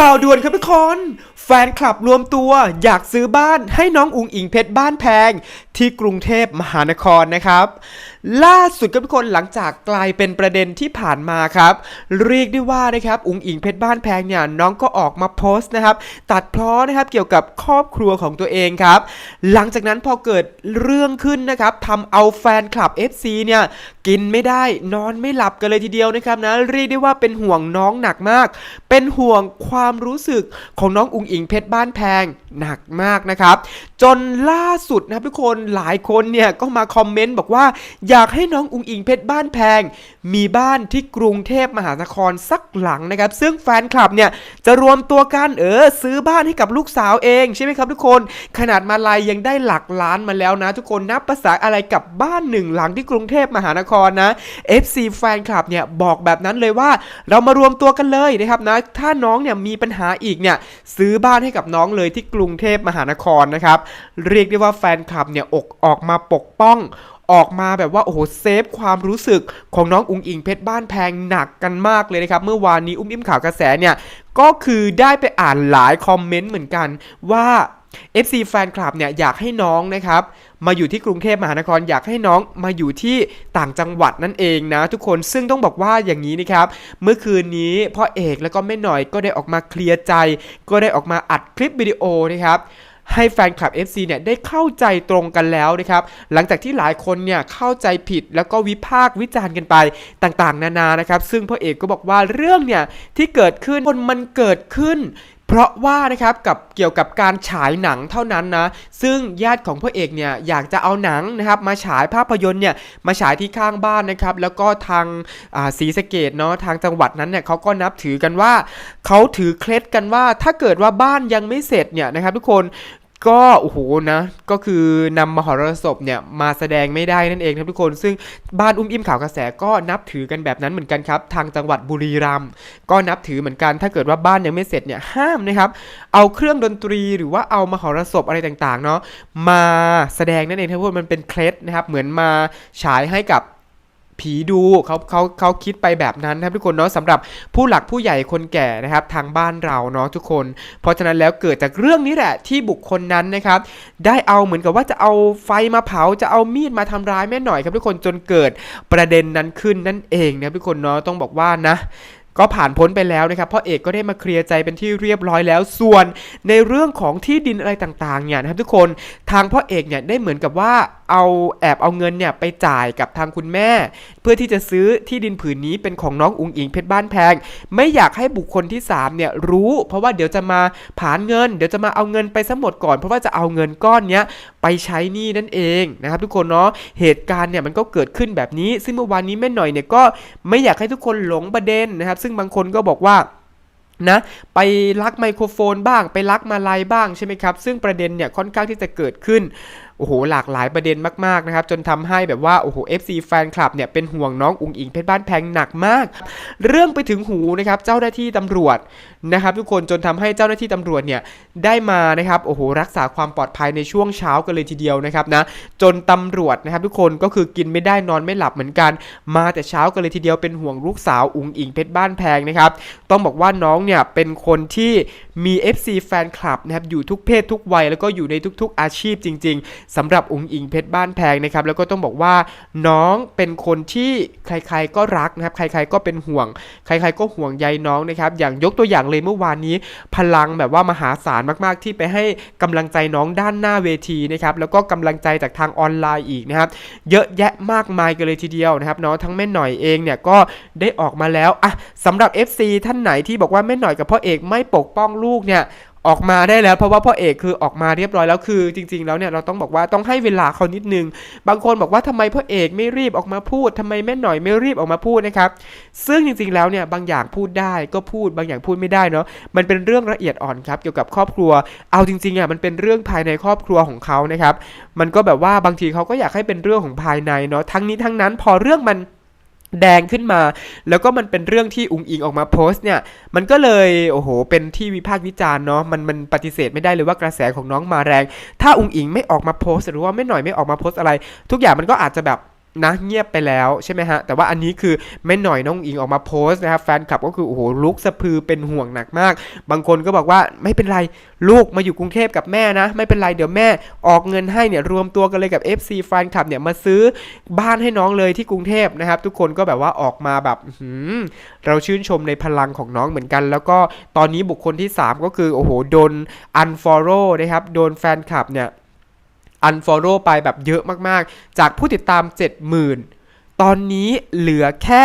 ข่าวด่วนครับทุกคน แฟนคลับรวมตัวอยากซื้อบ้านให้น้องอุงอิงเพชรบ้านแพง ที่กรุงเทพมหานครนะครับล่าสุดครับทุกคนหลังจากกลายเป็นประเด็นที่ผ่านมาครับ เรียกได้ว่านะครับอุงอิงเพชรบ้านแพงเนี่ยน้องก็ออกมาโพสต์นะครับ ตัดพ้อนะครับเกี่ยวกับครอบครัวของตัวเองครับ หลังจากนั้นพอเกิดเรื่องขึ้นนะครับทำเอาแฟนคลับ FC เนี่ยกินไม่ได้นอนไม่หลับกันเลยทีเดียวนะครับนะเรียกได้ว่าเป็นห่วงน้องหนักมาก เป็นห่วงความรู้สึกของน้องอุงอิงเพชรบ้านแพงหนักมากนะครับ จนล่าสุดนะครับทุกคนหลายคนเนี่ยก็มาคอมเมนต์บอกว่าอยากให้น้องอุงอิงเพชรบ้านแพง มีบ้านที่กรุงเทพมหานครสักหลังนะครับ ซึ่งแฟนคลับเนี่ยจะรวมตัวกันเออซื้อบ้านให้กับลูกสาวเองใช่ไหมครับทุกคน ขนาดมาลายยังได้หลักล้านมาแล้วนะ ทุกคนนับภาษาอะไรกับบ้านหนึ่งหลังที่กรุงเทพมหานครนะ FC แฟนคลับเนี่ยบอกแบบนั้นเลยว่า เรามารวมตัวกันเลยนะครับนะถ้าน้องเนี่ยมีปัญหาอีกเนี่ยซื้อบ้านให้กับน้องเลยที่กรุงเทพมหานครนะครับเรียกได้ว่าแฟนคลับเนี่ยอกออกมาปกป้อง ออกมาแบบว่าโอ้โหเซฟความรู้สึกของน้องอุงอิงเพชรบ้านแพงหนักกันมากเลยนะครับเมื่อวานนี้อุ้มอิ่มข่าวกระแสเนี่ยก็คือได้ไปอ่านหลายคอมเมนต์เหมือนกันว่า FC แฟนคลับเนี่ยอยากให้น้องนะครับมาอยู่ที่กรุงเทพมหานครอยากให้น้องมาอยู่ที่ต่างจังหวัดนั่นเองนะ ทุกคนซึ่งต้องบอกว่าอย่างนี้นะครับ เมื่อคืนนี้พ่อเอกแล้วก็แม่หน่อยก็ได้ออกมาเคลียร์ใจ ก็ได้ออกมาอัดคลิปวิดีโอนะครับ ให้แฟนคลับ FC เนี่ยได้เข้าใจตรงกันแล้วนะครับหลังจากที่หลายคนเนี่ยเข้าใจผิดแล้วก็วิพากษ์วิจารณ์กันไปต่างๆ นานานะครับซึ่งพ่อเอกก็บอกว่าเรื่องเนี่ยที่เกิดขึ้นคนมันเกิดขึ้นเพราะว่านะครับกับเกี่ยวกับการฉายหนังเท่านั้นนะซึ่งญาติของพ่อเอกเนี่ยอยากจะเอาหนังนะครับมาฉายภาพยนตร์เนี่ยมาฉายที่ข้างบ้านนะครับแล้วก็ทางอ่าศรีสะเกดเนาะทางจังหวัดนั้นเนี่ยเขาก็นับถือกันว่าเขาถือเคล็ดกันว่าถ้าเกิดว่าบ้านยังไม่เสร็จเนี่ยนะครับทุกคน ก็โอ้โหนะ ก็คือนำมหรสพเนี่ยมาแสดงไม่ได้นั่นเองครับทุกคน ซึ่งบ้านอุ้มอิ่มข่าวกระแสก็นับถือกันแบบนั้นเหมือนกันครับ ทางจังหวัดบุรีรัมย์ก็นับถือเหมือนกัน ถ้าเกิดว่าบ้านยังไม่เสร็จเนี่ยห้ามนะครับเอาเครื่องดนตรีหรือว่าเอามหรสพอะไรต่างๆเนาะมาแสดงนั่นเองครับทุกคนมันเป็นเคล็ดนะครับเหมือนมาฉายให้กับ ผีดูเขาเขาเขาคิดไปแบบนั้นนะครับทุกคนเนาะสำหรับผู้หลักผู้ใหญ่คนแก่นะครับทางบ้านเราเนาะทุกคน เพราะฉะนั้นแล้วเกิดจากเรื่องนี้แหละที่บุคคลนั้นนะครับได้เอาเหมือนกับว่าจะเอาไฟมาเผาจะเอามีดมาทำร้ายแม่หน่อยครับทุกคนจนเกิดประเด็นนั้นขึ้นนั่นเองนะครับทุกคนเนาะต้องบอกว่านะก็ผ่านพ้นไปแล้วนะครับพ่อเอกก็ได้มาเคลียร์ใจเป็นที่เรียบร้อยแล้ว ส่วนในเรื่องของที่ดินอะไรต่างๆเนี่ยนะครับทุกคนทางพ่อเอกเนี่ยได้เหมือนกับว่า เอาแอบเอาเงินเนี่ยไปจ่ายกับทางคุณแม่ เพื่อที่จะซื้อที่ดินผืนนี้เป็นของน้องอุงอิงเพชรบ้านแพง ไม่อยากให้บุคคลที่3เนี่ยรู้ เพราะว่าเดี๋ยวจะมาผานเงิน เดี๋ยวจะมาเอาเงินไปซะหมดก่อน เพราะว่าจะเอาเงินก้อนเนี้ยไปใช้หนี้นั่นเองนะครับทุกคนเนาะเหตุการณ์เนี่ยมันก็เกิดขึ้นแบบนี้ ซึ่งเมื่อวานนี้แม่หน่อยเนี่ยก็ไม่อยากให้ทุกคนหลงประเด็นนะครับ ซึ่งบางคนก็บอกว่านะไปลักไมโครโฟนบ้าง ไปลักมาลายบ้างใช่ไหมครับ ซึ่งประเด็นเนี่ยค่อนข้างที่จะเกิดขึ้น โอ้โหหลากหลายประเด็นมากๆนะครับจนทำให้แบบว่าโอ้โห FC แฟนคลับเนี่ยเป็นห่วงน้องอุงอิงเพชรบ้านแพงหนักมาก เรื่องไปถึงหูนะครับเจ้าหน้าที่ตำรวจนะครับทุกคนจนทำให้เจ้าหน้าที่ตำรวจเนี่ยได้มานะครับโอ้โหรักษาความปลอดภัยในช่วงเช้ากันเลยทีเดียวนะครับนะจนตำรวจนะครับทุกคนก็คือกินไม่ได้นอนไม่หลับเหมือนกัน มาแต่เช้ากันเลยทีเดียวเป็นห่วงลูกสาวอุงอิงเพชรบ้านแพงนะครับต้องบอกว่าน้องเนี่ยเป็นคนที่มี FC แฟนคลับนะครับอยู่ทุกเพศทุกวัยแล้วก็อยู่ในทุก ๆอาชีพจริง ๆสำหรับอุ๋งอิงเพชรบ้านแพงนะครับแล้วก็ต้องบอกว่าน้องเป็นคนที่ใครๆก็รักนะครับ ใครๆก็เป็นห่วง ใครๆก็ห่วงใยน้องนะครับ อย่างยกตัวอย่างเลยเมื่อวานนี้ พลังแบบว่ามหาศาลมากๆ ที่ไปให้กำลังใจน้องด้านหน้าเวทีนะครับแล้วก็กำลังใจจากทางออนไลน์อีกนะครับ เยอะแยะมากมายกันเลยทีเดียวนะครับเนาะทั้งแม่หน่อยเองเนี่ยก็ได้ออกมาแล้วอะสำหรับ FC ท่านไหนที่บอกว่าแม่หน่อยกับพ่อเอกไม่ปกป้องลูกเนี่ย ออกมาได้แล้วเพราะว่าพ่อเอกคือออกมาเรียบร้อยแล้วคือจริง ๆ แล้วเนี่ยเราต้องบอกว่าต้องให้เวลาเขานิดนึง บางคนบอกว่าทำไมพ่อเอกไม่รีบออกมาพูดทำไมแม่หน่อยไม่รีบออกมาพูดนะครับซึ่งจริงๆแล้วเนี่ยบางอย่างพูดได้ก็พูดบางอย่างพูดไม่ได้เนาะมันเป็นเรื่องละเอียดอ่อนครับเกี่ยวกับครอบครัว เอาจริงๆอะมันเป็นเรื่องภายในครอบครัวของเขานะครับมันก็แบบว่าบางทีเขาก็อยากให้เป็นเรื่องของภายในเนาะทั้งนี้ทั้งนั้นพอเรื่องมัน แดงขึ้นมา แล้วก็มันเป็นเรื่องที่อุงอิงออกมาโพสต์เนี่ย มันก็เลยโอ้โห เป็นที่วิพากษ์วิจารณ์เนาะ มันมันปฏิเสธไม่ได้เลยว่ากระแสของน้องมาแรง ถ้าอุงอิงไม่ออกมาโพสต์ หรือว่าไม่หน่อยไม่ออกมาโพสต์อะไร ทุกอย่างมันก็อาจจะแบบ นะเงียบไปแล้วใช่ไหมฮะ แต่ว่าอันนี้คือแม่หน่อยน้องอิงออกมาโพสต์นะครับแฟนคลับก็คือโอ้โหลุกสะพือเป็นห่วงหนักมาก บางคนก็บอกว่าไม่เป็นไรลูกมาอยู่กรุงเทพกับแม่นะ ไม่เป็นไรเดี๋ยวแม่ออกเงินให้เนี่ยรวมตัวกันเลยกับ FC แฟนคลับเนี่ยมาซื้อบ้านให้น้องเลยที่กรุงเทพนะครับ ทุกคนก็แบบว่าออกมาแบบหือเราชื่นชมในพลังของน้องเหมือนกัน แล้วก็ตอนนี้บุคคลที่ 3 ก็คือโอ้โหโดน unfollow นะครับโดนแฟนคลับเนี่ย unfollow ไปแบบเยอะมากๆ จากผู้ติดตาม 70,000 ตอนนี้เหลือแค่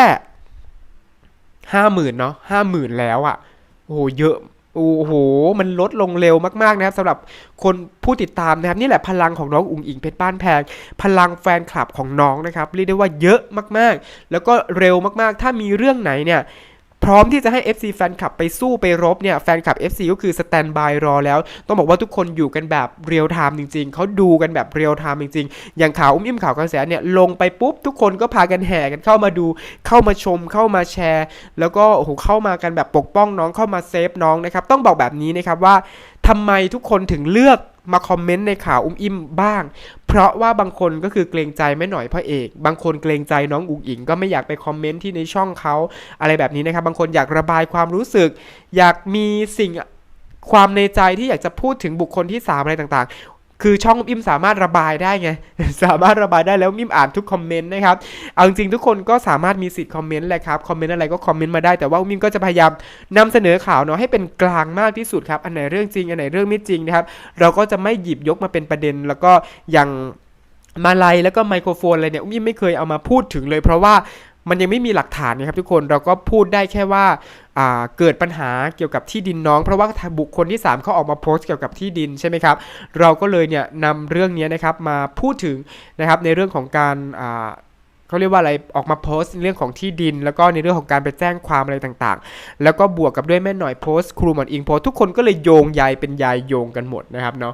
50,000 เนาะ50,000 แล้วอะ่ะโอ้โหเยอะโอ้โห มันลดลงเร็วมากๆนะครับสำหรับคนผู้ติดตามนะครับ นี่แหละพลังของน้องอุ๋งอิงเพชรบ้านแพง พลังแฟนคลับของน้องนะครับ เรียกได้ว่าเยอะมากๆ แล้วก็เร็วมากๆ ถ้ามีเรื่องไหนเนี่ย พร้อมที่จะให้ FC แฟนคลับไปสู้ไปรบเนี่ยแฟนคลับ FC ก็คือสแตนบายรอแล้ว ต้องบอกว่าทุกคนอยู่กันแบบเรียลไทม์จริง ๆเขาดูกันแบบเรียลไทม์จริง ๆ อย่างข่าวอุ้มอิ่มข่าวกระแสเนี่ยลงไปปุ๊บ ทุกคนก็พากันแห่กันเข้ามาดู เข้ามาชมเข้ามาแชร์ แล้วก็โอ้โหเข้ามากันแบบปกป้องน้องเข้ามาเซฟน้องนะครับต้องบอกแบบนี้นะครับว่า ทำไมทุกคนถึงเลือกมาคอมเมนต์ในข่าวอุ้มอิ่มบ้าง เพราะว่าบางคนก็คือเกรงใจแม่หน่อยพ่อเอก บางคนเกรงใจน้องอุ๋งอิง ก็ไม่อยากไปคอมเมนต์ที่ในช่องเขาอะไรแบบนี้นะครับ บางคนอยากระบายความรู้สึก อยากมีสิ่งความในใจที่อยากจะพูดถึงบุคคลที่สามอะไรต่าง คือช่องอิมสามารถระบายได้ไง สามารถระบายได้แล้วอิมอ่านทุกคอมเมนต์นะครับ เอาจริงทุกคนก็สามารถมีสิทธิ์คอมเมนต์แหละครับ คอมเมนต์อะไรก็คอมเมนต์มาได้ แต่ว่าอิมก็จะพยายามนำเสนอข่าวเนาะให้เป็นกลางมากที่สุดครับ อันไหนเรื่องจริง อันไหนเรื่องไม่จริงนะครับ เราก็จะไม่หยิบยกมาเป็นประเด็น แล้วก็อย่างมาลัยแล้วก็ไมโครโฟนอะไรเนี่ยอิมไม่เคยเอามาพูดถึงเลย เพราะว่ามันยังไม่มีหลักฐานนะครับทุกคน เราก็พูดได้แค่ว่า เกิดปัญหาเกี่ยวกับที่ดินน้อง เพราะว่าบุคคลที่ 3 เขาออกมาโพสต์เกี่ยวกับที่ดินใช่ไหมครับเราก็เลยเนี่ยนำเรื่องนี้นะครับมาพูดถึงนะครับในเรื่องของการเขาเรียกว่าอะไรออกมาโพสต์เรื่องของที่ดิน แล้วก็ในเรื่องของการไปแจ้งความอะไรต่างๆ แล้วก็บวกกับด้วยแม่หน่อยโพสต์ครูหมอนอิงโพสทุกคนก็เลยโยงใยเป็นใยโยงกันหมดนะครับเนาะ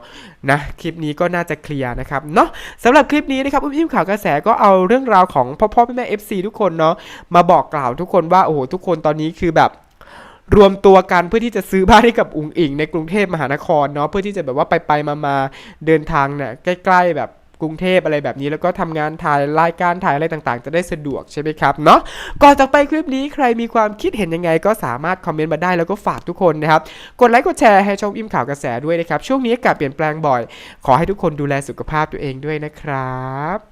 นะคลิปนี้ก็น่าจะเคลียร์นะครับเนาะสำหรับคลิปนี้นะครับอุ้มอิ่มข่าวกระแสก็เอาเรื่องราวของพ่อพ่อแม่แม่ FC ทุกคนเนาะมาบอกกล่าวทุกคนว่าโอ้โหทุกคนตอนนี้คือแบบ รวมตัวกันเพื่อที่จะซื้อบ้านให้กับอุ๋งอิงในกรุงเทพมหานครเนาะเพื่อที่จะแบบว่าไปไปมามาเดินทางเนี่ยใกล้ๆแบบกรุงเทพอะไรแบบนี้แล้วก็ทำงานถ่ายรายการถ่ายอะไรต่างๆ จะได้สะดวกใช่ไหมครับเนาะก่อนจากไปคลิปนี้ใครมีความคิดเห็นยังไง ก็สามารถคอมเมนต์มาได้แล้วก็ฝากทุกคนนะครับกดไลค์กดแชร์ให้ช่องอิ่มข่าวกระแสด้วยนะครับช่วงนี้อากาศเปลี่ยนแปลงบ่อย ขอให้ทุกคนดูแลสุขภาพตัวเองด้วยนะครับ